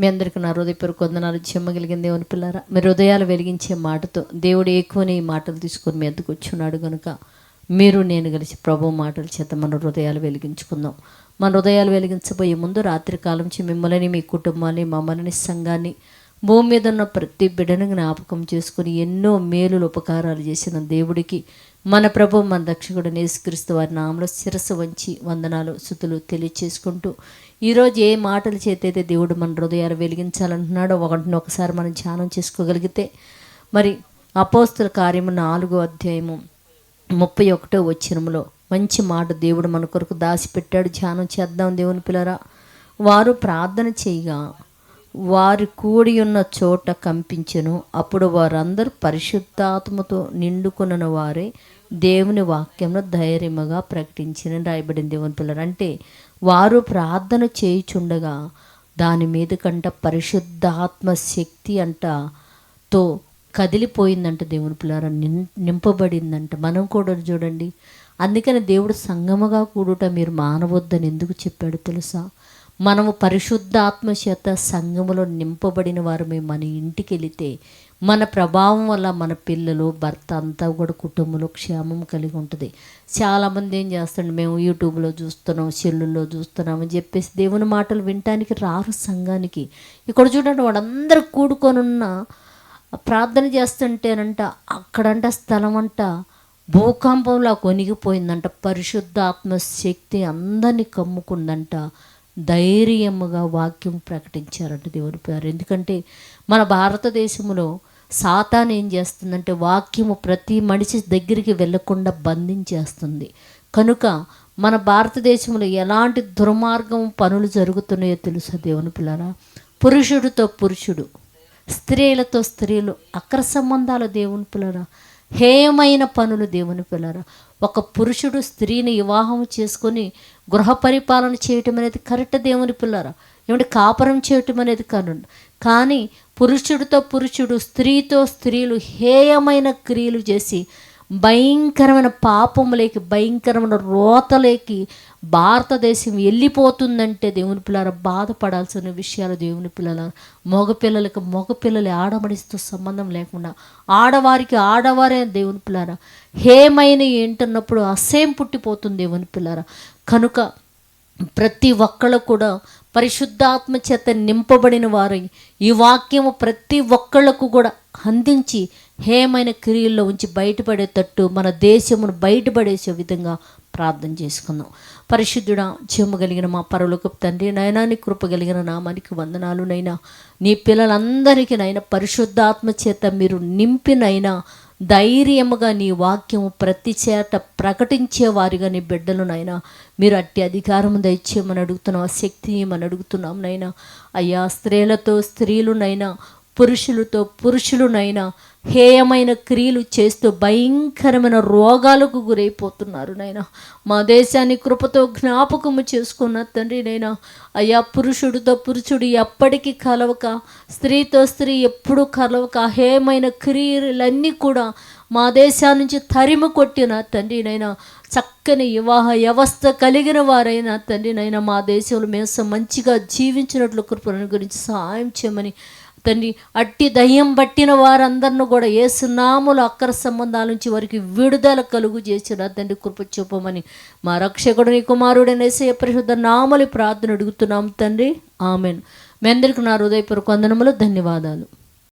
మీ అందరికీ నా హృదయపూర్వక వందనాలు చెమ్మగలిగిన దేవుని పిల్లారా. మీ హృదయాలు వెలిగించే మాటతో దేవుడు ఎక్కువనే ఈ మాటలు తీసుకొని మీ ఎందుకు వచ్చున్నాడు కనుక మీరు నేను కలిసి ప్రభు మాటల చేత మన హృదయాలు వెలిగించుకుందాం. మన హృదయాలు వెలిగించబోయే ముందు రాత్రి కాలం నుంచి మిమ్మల్ని మీ కుటుంబాన్ని మమ్మల్ని సంఘాన్ని భూమి మీద ఉన్న ప్రతి బిడ్డను జ్ఞాపకం చేసుకుని ఎన్నో మేలులు ఉపకారాలు చేసిన దేవుడికి మన ప్రభు మన దక్షకుడు నేసుక్రీస్తు వారి నామలో శిరస్సు వంచి వందనాలు శుతులు తెలియచేసుకుంటూ ఈరోజు ఏ మాటల చేతైతే దేవుడు మన హృదయాలు వెలిగించాలంటున్నాడో ఒకటిని ఒకసారి మనం ధ్యానం చేసుకోగలిగితే మరి అపోస్తుల కార్యము నాలుగో అధ్యాయము ముప్పై ఒకటో వచ్చినములో మంచి మాట దేవుడు మన కొరకు దాచిపెట్టాడు ధ్యానం చేద్దాం దేవుని పిల్లరా. వారు ప్రార్థన చేయగా వారు కూడి ఉన్న చోట కంపించెను. అప్పుడు వారందరూ పరిశుద్ధాత్మతో నిండుకున్న వారే దేవుని వాక్యంలో ధైర్యముగా ప్రకటించిన రాయబడింది దేవుని పిల్లలు. అంటే వారు ప్రార్థన చేయుచుండగా దాని మీద కంట పరిశుద్ధాత్మ శక్తి అంట తో కదిలిపోయిందంట దేవుని పిల్లర నింపబడిందంట. మనం కూడా చూడండి. అందుకని దేవుడు సంగమగా కూడుట మీరు మానవద్దని ఎందుకు చెప్పాడు తెలుసా? మనము పరిశుద్ధాత్మ చేత సంఘములో నింపబడిన వారు మేము మన ఇంటికి వెళితే మన ప్రభావం వల్ల మన పిల్లలు భర్త అంతా కూడా కుటుంబంలో క్షేమం కలిగి ఉంటుంది. చాలామంది ఏం చేస్తుండే మేము యూట్యూబ్లో చూస్తున్నాం సెల్లుల్లో చూస్తున్నాం అని చెప్పేసి దేవుని మాటలు వినటానికి రారు సంఘానికి. ఇక్కడ చూడండి వాడందరూ కూడుకొని ఉన్న ప్రార్థన చేస్తుంటేనంట అక్కడంట స్థలం అంట భూకంపంలా కొనిగిపోయిందంట పరిశుద్ధాత్మ శక్తి అందరినీ కమ్ముకుందంట. ధైర్యముగా వాక్యం ప్రకటించారంట దేవుని పేరు ఎందుకంటే మన భారతదేశంలో సాతాన్ ఏం చేస్తుందంటే వాక్యము ప్రతి మనిషి దగ్గరికి వెళ్ళకుండా బంధించేస్తుంది. కనుక మన భారతదేశంలో ఎలాంటి దుర్మార్గం పనులు జరుగుతున్నాయో తెలుసా దేవుని పిల్లరా? పురుషుడితో పురుషుడు స్త్రీలతో స్త్రీలు అక్ర సంబంధాలు దేవుని పిల్లరా? హేయమైన పనులు దేవుని పిల్లరా. ఒక పురుషుడు స్త్రీని వివాహం చేసుకొని గృహ పరిపాలన చేయటం అనేది కరెక్ట్ దేవుని పిల్లరా. ఏమంటే కాపురం చేయటం అనేది కను. కానీ పురుషుడితో పురుషుడు స్త్రీతో స్త్రీలు హేయమైన క్రియలు చేసి భయంకరమైన పాపములేకి భయంకరమైన రోతలేకి భారతదేశం వెళ్ళిపోతుందంటే దేవుని పిల్లల బాధపడాల్సిన విషయాలు దేవుని పిల్లల. మగపిల్లలకి మగపిల్లలు ఆడమడిస్తూ సంబంధం లేకుండా ఆడవారికి ఆడవారే దేవుని పిల్లర హేమైన ఏంటన్నప్పుడు అసేం పుట్టిపోతుంది దేవుని పిల్లర కనుక ప్రతి ఒక్కళ్ళు కూడా పరిశుద్ధాత్మ చేత నింపబడిన వారు ఈ వాక్యము ప్రతి ఒక్కళ్ళకు కూడా అందించి హేమైన క్రియల్లో ఉంచి బయటపడేటట్టు మన దేశమును బయటపడేసే విధంగా ప్రార్థన చేసుకుందాం. పరిశుద్ధుడా చెమ్మ కలిగిన మా పరలోకపు తండ్రి నైనా కృప కలిగిన నామానికి వందనాలు నైనా. నీ పిల్లలందరికీ నైనా పరిశుద్ధాత్మ చేత మీరు నింపినైనా ధైర్యముగా నీ వాక్యము ప్రతి చేత ప్రకటించే వారిగా నీ బిడ్డలు నైనా. మీరు అట్టి అధికారం దయచేయమని అడుగుతున్నాం ఆ శక్తి ఏమని అడుగుతున్నాం నైనా. అయ్యా స్త్రీలతో స్త్రీలునైనా పురుషులతో పురుషులునైనా హేయమైన క్రియలు చేస్తూ భయంకరమైన రోగాలకు గురైపోతున్నారు నైనా మా దేశాన్ని కృపతో జ్ఞాపకము చేసుకున్న తండ్రి నైనా అయ్యా పురుషుడితో పురుషుడు ఎప్పటికీ కలవక స్త్రీతో స్త్రీ ఎప్పుడు కలవక హేయమైన క్రియలన్నీ కూడా మా దేశా నుంచి తరిమి కొట్టిన తండ్రి నైనా చక్కని వివాహ వ్యవస్థ కలిగిన వారైన తండ్రి నైనా మా దేశంలో మేము మంచిగా జీవించినట్లు కృపలను గురించి సహాయం చేయమని తండ్రి అట్టి దయ్యం పట్టిన వారందరిని కూడా ఏసునాములు అక్కర సంబంధాల నుంచి వారికి విడుదల కలుగు చేసిన తండ్రి కృప చూపమని. మా రక్షకుడు నీ కుమారుడైన ఏసయ్య పరిశుద్ధ నామలి ప్రార్థన అడుగుతున్నాం తండ్రి. ఆమెను. మీ అందరికీ నా హృదయపూర్వక వందనములు ధన్యవాదాలు.